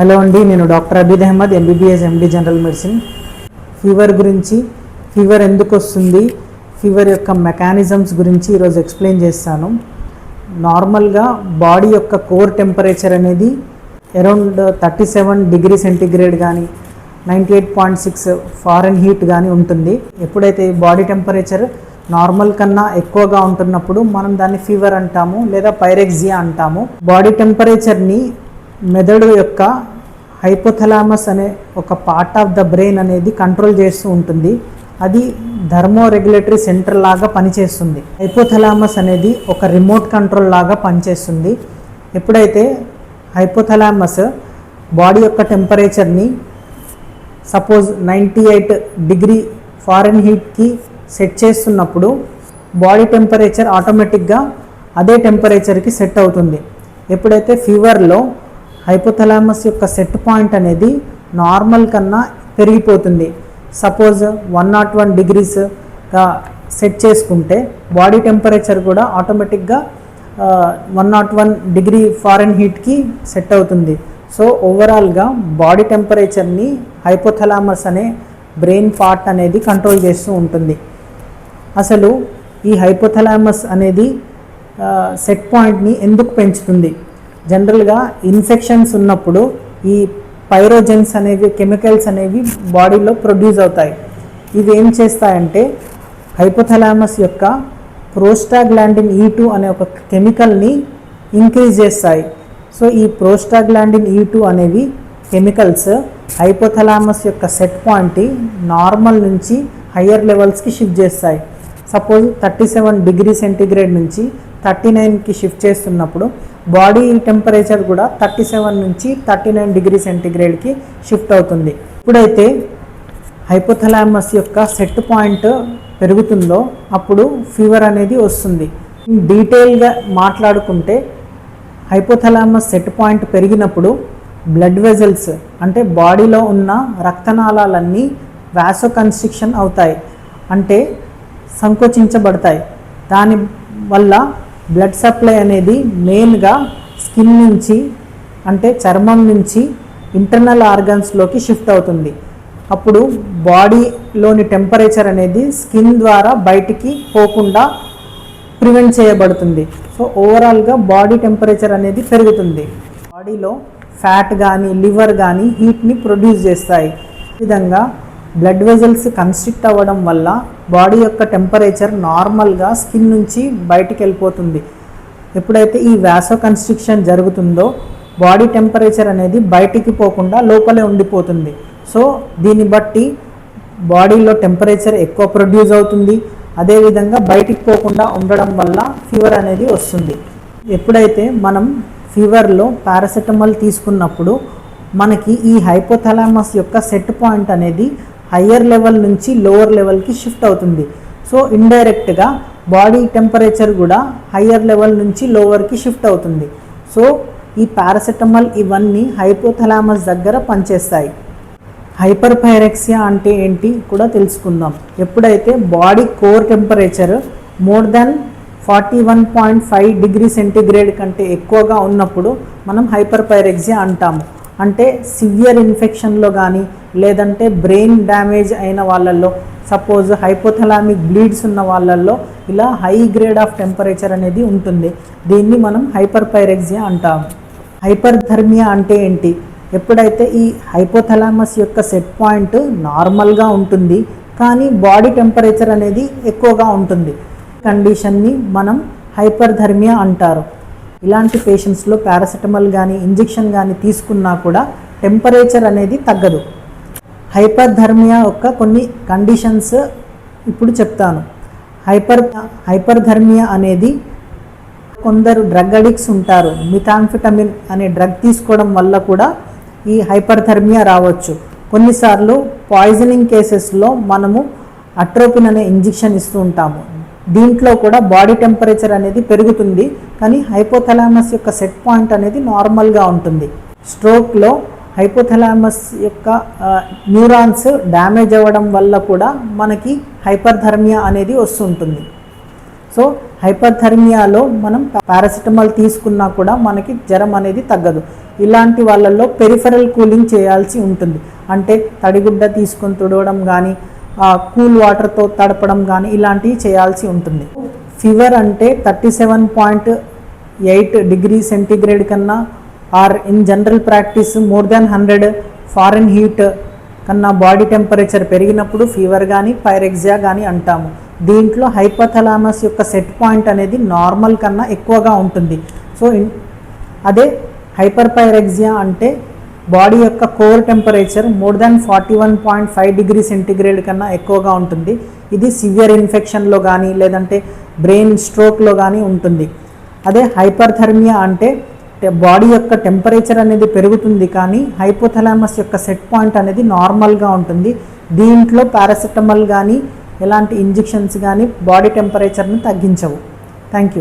Hello అండి నేను doctor Abid Ahmed MBBS MD general medicine fever గురించి ఫీవర్ ఎందుకు వస్తుంది? ఫీవర్ యొక్క మెకానిజమ్స్ గురించి ఈరోజు ఎక్స్ప్లెయిన్ చేస్తాను. నార్మల్గా బాడీ యొక్క కోర్ టెంపరేచర్ అనేది around thirty seven degree centigrade కానీ ninety eight point six fahrenheit కానీ ఉంటుంది. ఎప్పుడైతే బాడీ టెంపరేచర్ నార్మల్ కన్నా ఎక్కువగా ఉంటున్నప్పుడు మనం దాన్ని ఫీవర్ అంటాము లేదా పైరెక్సియా అంటాము. బాడీ టెంపరేచర్ని మెదడు యొక్క హైపోథలామస్ అనే ఒక పార్ట్ ఆఫ్ ద బ్రెయిన్ అనేది కంట్రోల్ చేస్తూ ఉంటుంది. అది థర్మో రెగ్యులేటరీ సెంటర్ లాగా పనిచేస్తుంది. హైపోథలామస్ అనేది ఒక రిమోట్ కంట్రోల్ లాగా పనిచేస్తుంది. ఎప్పుడైతే హైపోథలామస్ బాడీ యొక్క టెంపరేచర్ని సపోజ్ నైంటీ ఎయిట్ డిగ్రీ ఫారెన్ హీట్కి సెట్ చేస్తున్నప్పుడు బాడీ టెంపరేచర్ ఆటోమేటిక్గా అదే టెంపరేచర్కి సెట్ అవుతుంది. ఎప్పుడైతే ఫీవర్లో హైపోథలామస్ యొక్క సెట్ పాయింట్ అనేది నార్మల్ కన్నా పెరిగిపోతుంది. సపోజ్ వన్ నాట్ వన్ డిగ్రీస్గా సెట్ చేసుకుంటే బాడీ టెంపరేచర్ కూడా ఆటోమేటిక్గా వన్ నాట్ వన్ డిగ్రీ ఫారెన్ హీట్కి సెట్ అవుతుంది. సో ఓవరాల్గా బాడీ టెంపరేచర్ని హైపోథలామస్ అనే బ్రెయిన్ పార్ట్ అనేది కంట్రోల్ చేస్తూ ఉంటుంది. అసలు ఈ హైపోథలామస్ అనేది సెట్ పాయింట్ని ఎందుకు పెంచుతుంది? జనరల్గా ఇన్ఫెక్షన్స్ ఉన్నప్పుడు ఈ పైరోజెన్స్ అనేవి కెమికల్స్ అనేవి బాడీలో ప్రొడ్యూస్ అవుతాయి. ఇవి ఏం చేస్తాయంటే హైపోథలామస్ యొక్క ప్రోస్టాగ్లాండిన్ ఈ టూ అనే ఒక కెమికల్ని ఇంక్రీజ్ చేస్తాయి. సో ఈ ప్రోస్టాగ్లాండిన్ ఈ టూ అనేవి కెమికల్స్ హైపోథలామస్ యొక్క సెట్ పాయింట్ నార్మల్ నుంచి హయ్యర్ లెవెల్స్కి షిఫ్ట్ చేస్తాయి. Suppose thirty seven degree centigrade నుంచి థర్టీ నైన్కి షిఫ్ట్ చేస్తున్నప్పుడు బాడీ టెంపరేచర్ కూడా థర్టీ సెవెన్ నుంచి థర్టీ నైన్ డిగ్రీ సెంటిగ్రేడ్కి షిఫ్ట్ అవుతుంది. ఇప్పుడైతే హైపోథలామస్ యొక్క సెట్ పాయింట్ పెరుగుతుందో అప్పుడు ఫీవర్ అనేది వస్తుంది. డీటెయిల్గా మాట్లాడుకుంటే హైపోథలామస్ సెట్ పాయింట్ పెరిగినప్పుడు బ్లడ్ వెజల్స్ అంటే బాడీలో ఉన్న రక్తనాళాలన్నీ వ్యాసో కన్స్ట్రిక్షన్ అవుతాయి. అంటే సంకోచించబడతాయి. దాని వల్ల బ్లడ్ సప్లై అనేది మెయిన్గా స్కిన్ నుంచి అంటే చర్మం నుంచి ఇంటర్నల్ ఆర్గన్స్లోకి షిఫ్ట్ అవుతుంది. అప్పుడు బాడీలోని టెంపరేచర్ అనేది స్కిన్ ద్వారా బయటికి పోకుండా ప్రివెంట్ చేయబడుతుంది. సో ఓవరాల్గా బాడీ టెంపరేచర్ అనేది పెరుగుతుంది. బాడీలో ఫ్యాట్ కానీ లివర్ కానీ హీట్ని ప్రొడ్యూస్ చేస్తాయి. విధంగా బ్లడ్ వెజల్స్ కన్స్ట్రిక్ట్ అవ్వడం వల్ల బాడీ యొక్క టెంపరేచర్ నార్మల్గా స్కిన్ నుంచి బయటికి వెళ్ళిపోతుంది. ఎప్పుడైతే ఈ వ్యాసో కన్స్ట్రిక్షన్ జరుగుతుందో బాడీ టెంపరేచర్ అనేది బయటికి పోకుండా లోపలే ఉండిపోతుంది. సో దీన్ని బట్టి బాడీలో టెంపరేచర్ ఎక్కువ ప్రొడ్యూస్ అవుతుంది. అదేవిధంగా బయటికి పోకుండా ఉండడం వల్ల ఫీవర్ అనేది వస్తుంది. ఎప్పుడైతే మనం ఫీవర్లో పారాసెటమాల్ తీసుకున్నప్పుడు మనకి ఈ హైపోథలామస్ యొక్క సెట్ పాయింట్ అనేది హయ్యర్ లెవెల్ నుంచి లోవర్ లెవెల్కి షిఫ్ట్ అవుతుంది. సో ఇండైరెక్ట్గా బాడీ టెంపరేచర్ కూడా హయ్యర్ లెవెల్ నుంచి లోవర్కి షిఫ్ట్ అవుతుంది. సో ఈ పారాసెటమాల్ ఇవన్నీ హైపోథలామస్ దగ్గర పనిచేస్తాయి. హైపర్ పైరెక్సియా అంటే ఏంటి కూడా తెలుసుకుందాం. ఎప్పుడైతే body core temperature more than forty one point five degree centigrade కంటే ఎక్కువగా ఉన్నప్పుడు మనం హైపర్ పైరెక్సియా అంటాము. అంటే సివియర్ ఇన్ఫెక్షన్లో కానీ లేదంటే బ్రెయిన్ డ్యామేజ్ అయిన వాళ్ళల్లో సపోజ్ హైపోథలామిక్ బ్లీడ్స్ ఉన్న వాళ్ళల్లో ఇలా హై గ్రేడ్ ఆఫ్ టెంపరేచర్ అనేది ఉంటుంది. దీన్ని మనం హైపర్ పైరెక్సియా అంటాము. హైపర్థర్మియా అంటే ఏంటి? ఎప్పుడైతే ఈ హైపోథలామస్ యొక్క సెట్ పాయింట్ నార్మల్గా ఉంటుంది కానీ బాడీ టెంపరేచర్ అనేది ఎక్కువగా ఉంటుంది కండిషన్ని మనం హైపర్థర్మియా అంటారు. ఇలాంటి పేషెంట్స్లో పారాసెటమాల్ కానీ ఇంజెక్షన్ కానీ తీసుకున్నా కూడా టెంపరేచర్ అనేది తగ్గదు. హైపర్ధర్మియా యొక్క కొన్ని కండిషన్స్ ఇప్పుడు చెప్తాను. హైపర్ హైపర్ధర్మియా అనేది కొందరు డ్రగ్ అడిక్ట్స్ ఉంటారు. మిథాన్ఫిటమిన్ అనే డ్రగ్ తీసుకోవడం వల్ల కూడా ఈ హైపర్థర్మియా రావచ్చు. కొన్నిసార్లు పాయిజనింగ్ కేసెస్లో మనము అట్రోపిన్ అనే ఇంజెక్షన్ ఇస్తూ ఉంటాము. దీంట్లో కూడా బాడీ టెంపరేచర్ అనేది పెరుగుతుంది కానీ హైపోథలామస్ యొక్క సెట్ పాయింట్ అనేది నార్మల్గా ఉంటుంది. స్ట్రోక్లో హైపోథలామస్ యొక్క న్యూరాన్స్ డ్యామేజ్ అవ్వడం వల్ల కూడా మనకి హైపర్ధర్మియా అనేది వస్తుంటుంది. సో హైపర్ధర్మియాలో మనం పారాసిటమాల్ తీసుకున్నా కూడా మనకి జ్వరం అనేది తగ్గదు. ఇలాంటి వాళ్ళల్లో పెరిఫరల్ కూలింగ్ చేయాల్సి ఉంటుంది. అంటే తడిగుడ్డ తీసుకొని తుడవడం కానీ కూల్ వాటర్తో తడపడం కానీ ఇలాంటివి చేయాల్సి ఉంటుంది. ఫీవర్ అంటే thirty seven point eight degree centigrade కన్నా or in general practice more than hundred fahrenheit కన్నా బాడీ టెంపరేచర్ పెరిగినప్పుడు ఫీవర్ కానీ పైరెక్సియా కానీ అంటాము. దీంట్లో హైపోథలామస్ యొక్క సెట్ పాయింట్ అనేది నార్మల్ కన్నా ఎక్కువగా ఉంటుంది. సో అదే హైపర్ పైరెక్సియా అంటే బాడీ యొక్క core temperature more than forty one point five degree centigrade కన్నా ఎక్కువగా ఉంటుంది. ఇది సివియర్ ఇన్ఫెక్షన్లో కానీ లేదంటే బ్రెయిన్ స్ట్రోక్లో కానీ ఉంటుంది. అదే హైపర్థర్మియా అంటే బాడీ యొక్క టెంపరేచర్ అనేది పెరుగుతుంది కానీ హైపోథలామస్ యొక్క సెట్ పాయింట్ అనేది నార్మల్గా ఉంటుంది. దీంట్లో పారాసెటమాల్ కానీ ఎలాంటి ఇంజెక్షన్స్ కానీ బాడీ టెంపరేచర్ని తగ్గించవు. Thank you